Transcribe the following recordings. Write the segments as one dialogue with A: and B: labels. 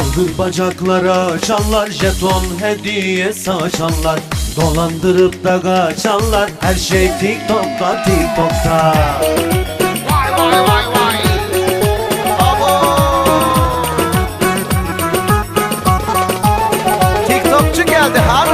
A: Baldır bacaklara çallar jeton hediye saçanlar Dolandırıp da kaçanlar her şey TikTok'ta TikTok'ta.
B: Vay vay vay vay.
C: TikTokçu geldi hanım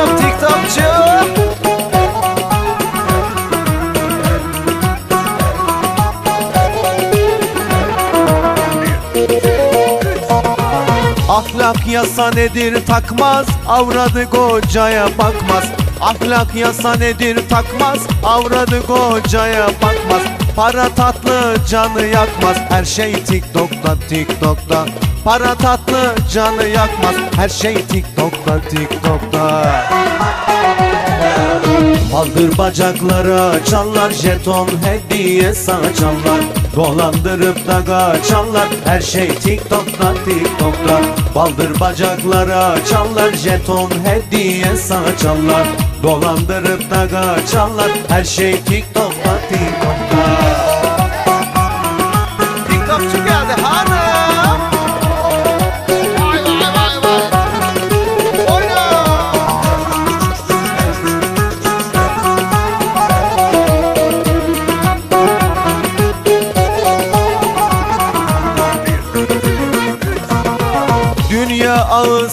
A: Ahlak yasa nedir takmaz avradı kocaya bakmaz. Ahlak yasa nedir takmaz avradı kocaya bakmaz. Para tatlı canı yakmaz her şey TikTok'ta TikTok'ta. Para tatlı canı yakmaz her şey TikTok'ta TikTok'ta. Baldır bacaklara çallar jeton hediye saçanlar Dolandırıp da kaçanlar. Her şey TikTok'ta TikTok'ta Baldır bacaklara çallar jeton hediye saçanlar Dolandırıp da kaçanlar. Her şey TikTok'ta TikTok'ta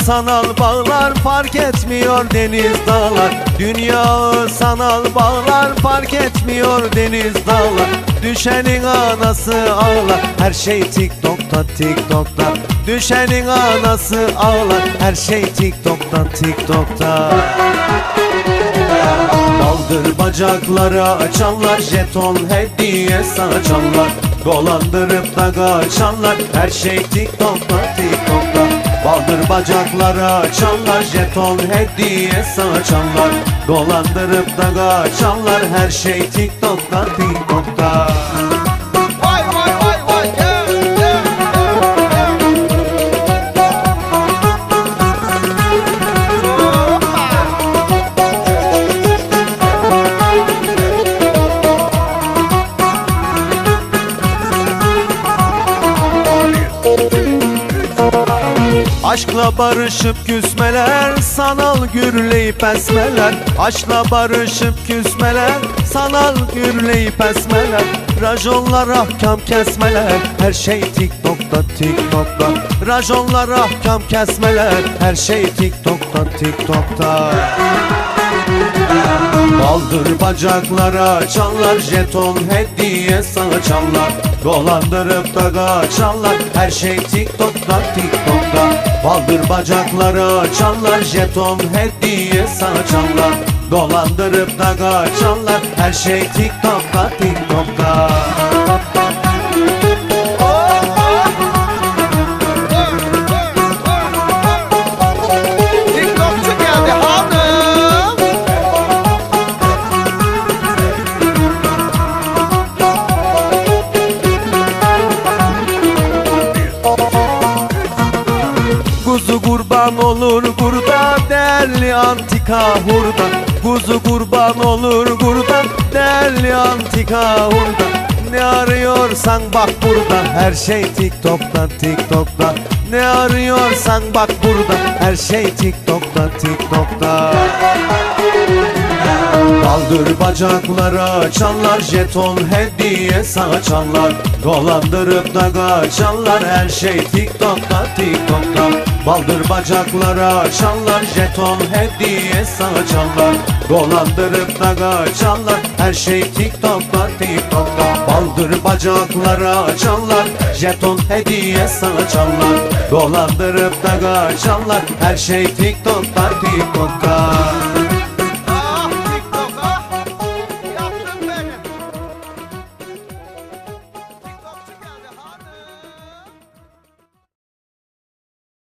A: sanal bağlar fark etmiyor deniz dağlar. Dünya sanal bağlar fark etmiyor deniz dağlar. Düşenin anası ağlar her şey TikTok'ta TikTok'ta. Düşenin anası ağlar her şey TikTok'ta TikTok'ta. Baldır bacaklara açanlar jeton hediye saçanlar. Dolandırıp da kaçanlar her şey TikTok'ta TikTok'ta Baldır bacaklara açanlar jeton hediye saçanlar Dolandırıp da kaçanlar her şey TikTok'ta TikTok'ta Aşkla barışıp küsmeler Sanal gürleyip esmeler Aşkla barışıp küsmeler Sanal gürleyip esmeler Rajonlar ahkam kesmeler Her şey TikTok'ta TikTok'ta Rajonlar ahkam kesmeler Her şey TikTok'ta TikTok'ta Baldır bacaklara çallar jeton hediye saçanlar Dolandırıp da kaçanlar her şey TikTok'ta TikTok'ta. Baldır bacaklara çallar jeton hediye saçanlar Dolandırıp da kaçanlar her şey TikTok'ta TikTok'ta kurban olur burada değerli antika hurda. Kuzu kurban olur burada değerli antika hurda. Ne arıyorsan bak burada her şey TikTok'ta TikTok'ta. Ne arıyorsan bak burada her şey TikTok'ta TikTok'ta Kaldır bacaklara çallar jeton hediye saçanlar Dolandırıp da kaçanlar her şey TikTok'ta TikTok'ta. Baldır bacaklara çallar jeton hediye saçanlar Dolandırıp da kaçanlar her şey TikTok'ta TikTok'ta. Baldır bacaklara çallar jeton hediye saçanlar Dolandırıp da kaçanlar her şey TikTok'ta TikTok'ta